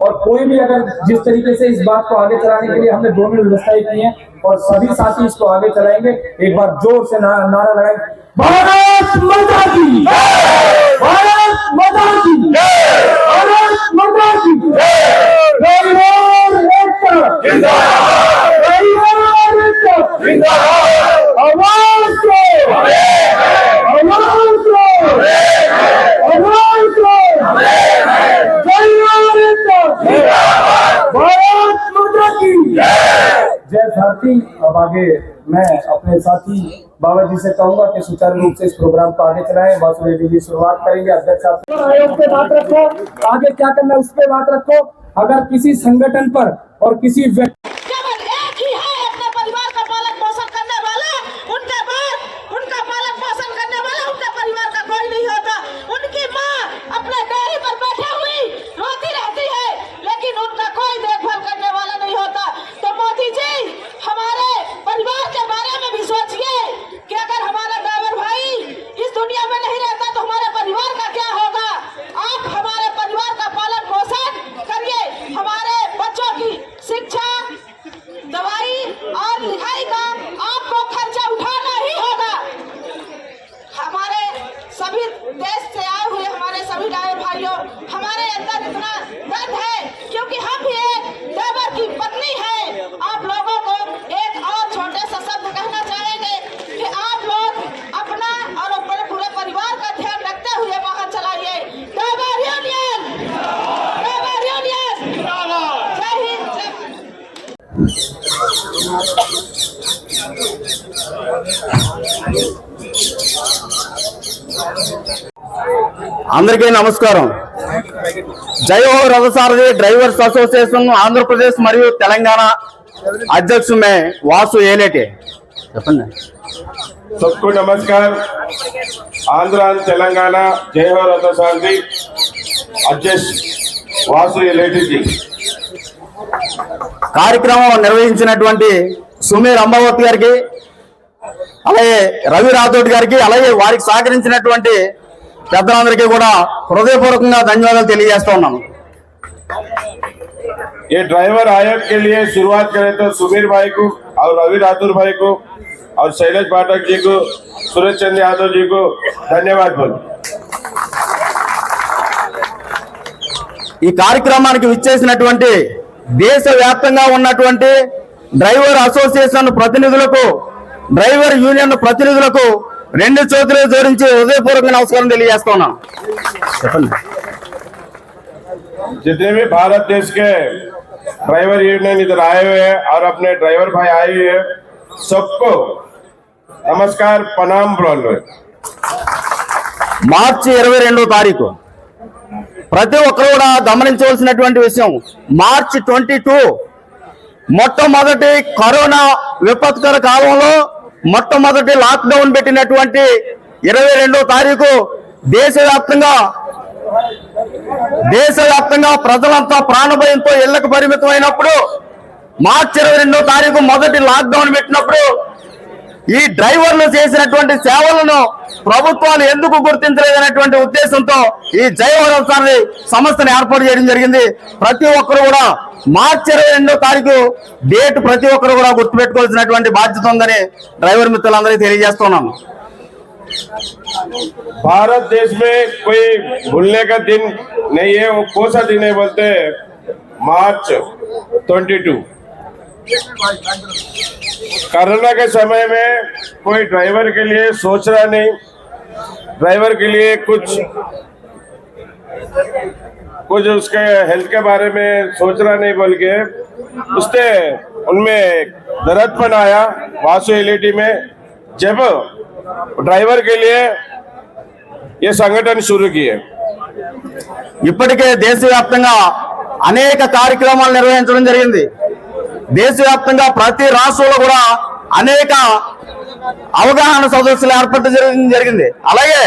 और कोई भी अगर जिस तरीके से इस बात को आगे चलाने के लिए हमने दोनों व्यवस्थाएँ की हैं और सभी साथी इसको आगे चलाएँगे एक बार ज़ोर से ना, नारा लगाएँगे भारत माता की भारत माता की भारत माता की आवाज़ दो आवाज़ दो परिवार एकता भारत माता की भारती अब आगे मैं अपने साथी बाबा जी से कहूँगा कि सुचारू रूप से इस प्रोग्राम को आगे चलाएँ। वासुदेव जी शुरुआत करेंगे। अध्यक्ष आयोग पे बात रखो, आगे क्या करना है, उस पर बात रखो। अगर किसी संगठन पर और किसी व्यक्ति అందరికీ నమస్కారం జై హో రథసారథి డ్రైవర్స్ అసోసియేషన్ ఆంధ్రప్రదేశ్ మరియు తెలంగాణ అధ్యక్షుడు మే వాసు ఏలేటి చెప్పండి सबको नमस्कार आंध्र एंड तेलंगाना जय हो रथ सारथी अध्यक्ष वासु एलेटी जी కార్యక్రమం నిర్వహించినటువంటి సుమీర్ అంబావత్ గారికి అలాగే రవి రాథోడ్ గారికి అలాగే వారికి సహకరించినటువంటి పెద్దలందరికీ కూడా హృదయపూర్వకంగా ధన్యవాదాలు తెలియజేస్తా ఉన్నాను ये ड्राइवर आयोग के लिए शुरुआत करें तो सुमीर भाई को और रवि राठौर भाई को और शैलेश पाठक जी को सुरेश चंद्र यादव जी को धन्यवाद बोल ఈ కార్యక్రమానికి విచ్చేసినటువంటి దేశ వ్యాప్తంగా ఉన్నటువంటి డ్రైవర్ అసోసియేషన్ ప్రతినిధులకు డ్రైవర్ యూనియన్ ప్రతినిధులకు రెండు చేతులు జోడించి హృదయపూర్వక నమస్కారం తెలియజేస్తున్నాను చెప్పండి जितने भी भारत देश के ड्राइवर यूनियन इधर आए हुए हैं और अपने ड्राइवर भाई आए हुए हैं सबको नमस्कार प्रणाम बोल रहे మార్చి ఇరవై రెండో తారీఖు ప్రతి ఒక్కరు కూడా గమనించవలసినటువంటి విషయం మార్చి ట్వంటీ టూ మొట్టమొదటి కరోనా విపత్కర కాలంలో మొట్టమొదటి లాక్డౌన్ పెట్టినటువంటి ఇరవై రెండో తారీఖు దేశవ్యాప్తంగా దేశవ్యాప్తంగా ప్రజలంతా ప్రాణభయంతో ఇళ్ళకు పరిమితమైనప్పుడు మార్చి ఇరవై రెండో తారీఖు మొదటి లాక్డౌన్ పెట్టినప్పుడు ఈ డ్రైవర్లు చేసినటువంటి సేవలను ప్రభుత్వాలు ఎందుకు గుర్తించలేదనేటువంటి ఉద్దేశంతో ఈ జయవరం సారి సంస్థను ఏర్పాటు చేయడం జరిగింది ప్రతి ఒక్కరు కూడా మార్చి ఇరవై రెండో తారీఖు డేట్ ప్రతి ఒక్కరు కూడా గుర్తుపెట్టుకోవాల్సినటువంటి బాధ్యత ఉందని డ్రైవర్ మిత్రులందరికీ తెలియజేస్తున్నాను भारत देश में कोई भूलने का दिन नहीं है वो कौन सा दिन है बोलते हैं? मार्च 22 कोरोना के समय में कोई ड्राइवर के लिए सोच रहा नहीं ड्राइवर के लिए कुछ कुछ उसके हेल्थ के बारे में सोच रहा नहीं बोल के उसने उनमें दर्दपन आया वासु एलईडी में जब ड्राइवर के लिए ये संगठन शुरू किए ఇప్పటికే దేశవ్యాప్తంగా అనేక కార్యక్రమాలు నిర్వహించడం జరిగింది దేశవ్యాప్తంగా ప్రతి రాష్ట్రంలో కూడా అనేక అవగాహన సదస్సులు ఏర్పాటు చేయడం జరిగింది. అలాగే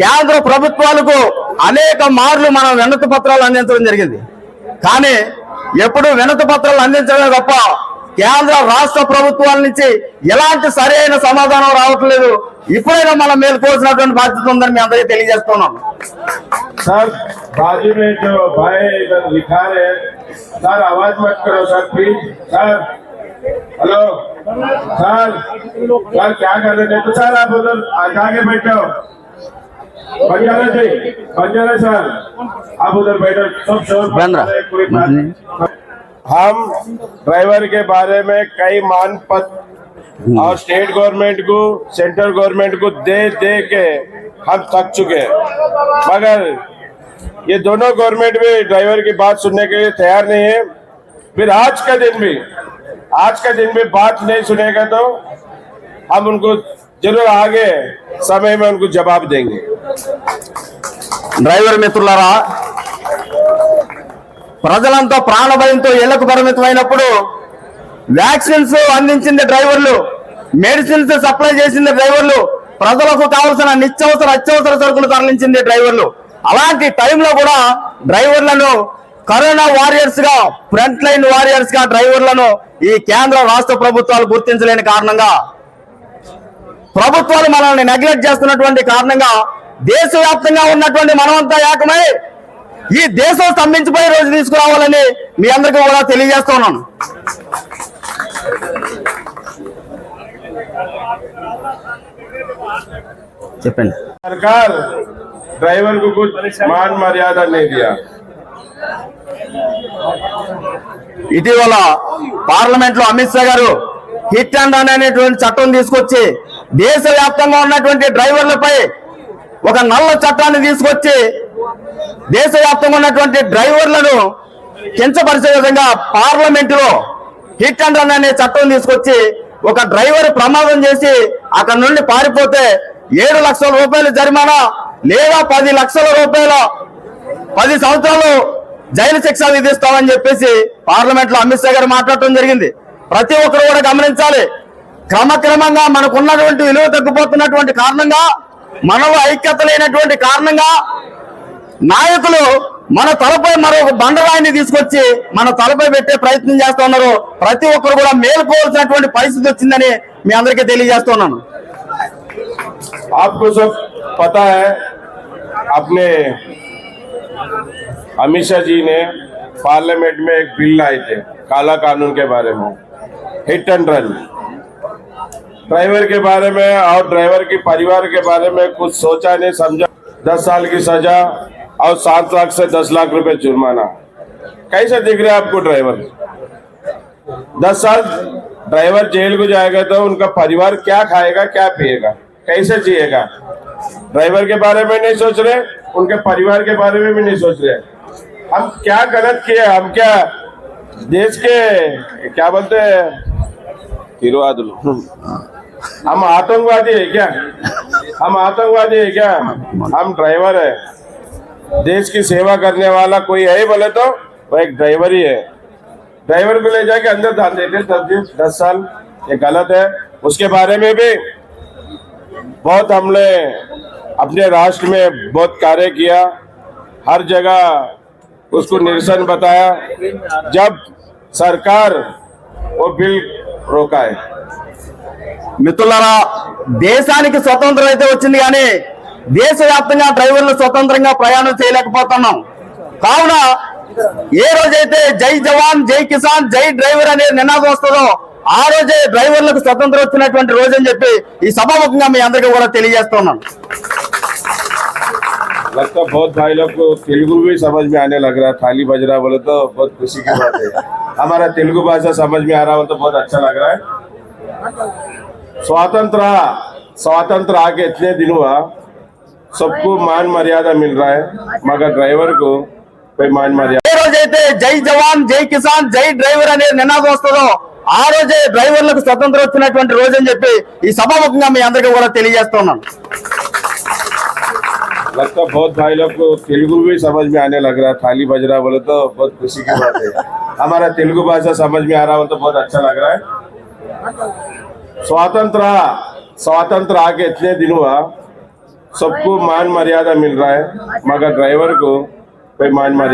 కేంద్ర ప్రభుత్వాలకు అనేక మార్లు మనం వినతి పత్రాలు అందించడం జరిగింది. కానీ ఎప్పుడు వినతి పత్రాలు అందించడమే తప్ప కేంద్ర రాష్ట్ర ప్రభుత్వాల నుంచి ఎలాంటి సరైన సమాధానం రావట్లేదు. ఇప్పుడైనా మనం మేలుకోవాల్సినటువంటి బాధ్యత ఉందని మీ అందరికీ తెలియజేస్తున్నాం हैं, सर आवाज़ मत करो sir please sir. Hello sir sir क्या कर रहे थे? तो सर आप उधर आगे बैठो। बंजारा जी बंजारा सर आप उधर बैठो। सब शोर बंद रहा। करें, कोई बात। नहीं। हम ड्राइवर के बारे में कई मान पत्र और स्टेट गवर्नमेंट को सेंट्रल गवर्नमेंट को दे दे के हम थक चुके हैं। मगर ये दोनों गवर्नमेंट भी ड्राइवर की बात सुनने के लिए तैयार नहीं है फिर आज का दिन भी आज का दिन भी बात नहीं सुनेगा तो हम उनको जरूर आगे समय में उनको जवाब देंगे డ్రైవర్ మిత్రులారా ప్రజలంతా ప్రాణభయంతో ఇళ్లకు పరిమితమైనప్పుడు వ్యాక్సిన్స్ అందించింది డ్రైవర్లు మెడిసిన్స్ సప్లై చేసింది డ్రైవర్లు ప్రజలకు కావలసిన నిత్యావసర అత్యవసర సరుకులు తరలించింది డ్రైవర్లు అలాంటి టైంలో కూడా డ్రైవర్లను కరోనా వారియర్స్గా ఫ్రంట్ లైన్ వారియర్స్గా డ్రైవర్లను ఈ కేంద్ర రాష్ట్ర ప్రభుత్వాలు గుర్తించలేని కారణంగా ప్రభుత్వాలు మనల్ని నెగ్లెక్ట్ చేస్తున్నటువంటి కారణంగా దేశవ్యాప్తంగా ఉన్నటువంటి మనమంతా ఏకమై ఈ దేశం స్తంభించిపోయే రోజు తీసుకురావాలని మీ అందరికీ కూడా తెలియజేస్తున్నాను చెప్పండి. ड्राइवर को कुछ मान मर्यादा नहीं दिया ఇటీవల పార్లమెంట్ లో అమిత్ షా గారు హిట్ అండ్ రన్ అనేటువంటి చట్టం తీసుకొచ్చి దేశవ్యాప్తంగా ఉన్నటువంటి డ్రైవర్లపై ఒక నల్ల చట్టాన్ని తీసుకొచ్చి దేశవ్యాప్తంగా ఉన్నటువంటి డ్రైవర్లను కించపరిచే విధంగా పార్లమెంట్ లో హిట్ అండ్ రన్ అనే చట్టం తీసుకొచ్చి ఒక డ్రైవర్ ప్రమాదం చేసి అక్కడ నుండి పారిపోతే ఏడు లక్షల రూపాయల జరిమానా లేదా పది లక్షల రూపాయల పది సంవత్సరాలు జైలు శిక్ష విధిస్తామని చెప్పేసి పార్లమెంట్ లో అమిత్ షా గారు మాట్లాడటం జరిగింది ప్రతి ఒక్కరు కూడా గమనించాలి క్రమక్రమంగా మనకు ఉన్నటువంటి విలువ తగ్గిపోతున్నటువంటి కారణంగా మనలో ఐక్యత లేనటువంటి కారణంగా నాయకులు మన తలపై మరొక బండరాయిని తీసుకొచ్చి మన తలపై పెట్టే ప్రయత్నం చేస్తా ఉన్నారు ప్రతి ఒక్కరు కూడా మేలుకోవాల్సినటువంటి పరిస్థితి వచ్చిందని మీ అందరికీ తెలియజేస్తున్నాను आपको सब पता है अपने अमित शाह जी ने पार्लियामेंट में एक बिल लाए थे, काला कानून के बारे में हिट एंड रन ड्राइवर के बारे में और ड्राइवर के परिवार के बारे में कुछ सोचा नहीं, समझा। दस साल की सजा और सात लाख से दस लाख रुपए जुर्माना। कैसे दिख रहा आपको ड्राइवर? दस साल ड्राइवर जेल को जाएगा तो उनका परिवार क्या खाएगा, क्या पिएगा? कैसे जिएगा? ड्राइवर के बारे में नहीं सोच रहे उनके परिवार के बारे में भी नहीं सोच रहे। हम क्या गलत किए हम क्या देश के क्या बोलते हैं? हम आतंकवादी है क्या? हम आतंकवादी है क्या? हम ड्राइवर है। देश की सेवा करने वाला कोई है बोले तो वो एक ड्राइवर ही है। ड्राइवर को ले जाके अंदर डाल देते दस दिन दस साल ये गलत है। उसके बारे में भी बहुत हमने अपने राष्ट्र में बहुत कार्य किया हर जगह उसको निरसन बताया जब सरकार वो बिल रोका है మిత్రులారా దేశానికి స్వతంత్రం అయితే వచ్చింది కానీ దేశవ్యాప్తంగా డ్రైవర్లు స్వతంత్రంగా ప్రయాణం చేయలేకపోతున్నాం కావున ఏ రోజైతే జై జవాన్ జై కిసాన్ జై డ్రైవర్ అనే నినాదం వస్తుందో ఆ రోజే డ్రైవర్లకు స్వతంత్రం వచ్చినటువంటి రోజు అని చెప్పి ఈ సభాముఖంగా మీ అందరికీ కూడా తెలియజేస్తున్నాను लगता है बहुत भाई लोग को तेलुगु भी समझ में आने लग रहा है थाली बज रहा बोले तो बहुत खुशी की बात है हमारा तेलुगु भाषा समझ में आ रहा हो तो बहुत अच्छा लग रहा है स्वातंत्र स्वातंत्र आके इतने दिन हुआ सबको मान मर्यादा मिल रहा है मगर ड्राइवर को कोई मान मर्यादा ఏ రోజైతే జై జవాన్ జై కిసాన్ జై డ్రైవర్ అనే నినాదం వస్తుందో ఆ రోజే డ్రైవర్లకు స్వతంత్రం వచ్చినటువంటి రోజు అని చెప్పి ఈ సభాముఖంగా మీ అందరికీ కూడా తెలియజేస్తున్నాను लगता बहुत भाई लोग को तेलुगु भी समझ में आने लग रहा है, थाली बज रहा बोले तो बहुत खुशी की बात है। हमारा तेलुगु भाषा समझ में आ रहा हो तो बहुत अच्छा लग रहा है। स्वतंत्र स्वतंत्र आके इतने दिन हुआ, सबको मान मर्यादा मिल रहा है, मगर ड्राइवर को कोई मान मर्यादा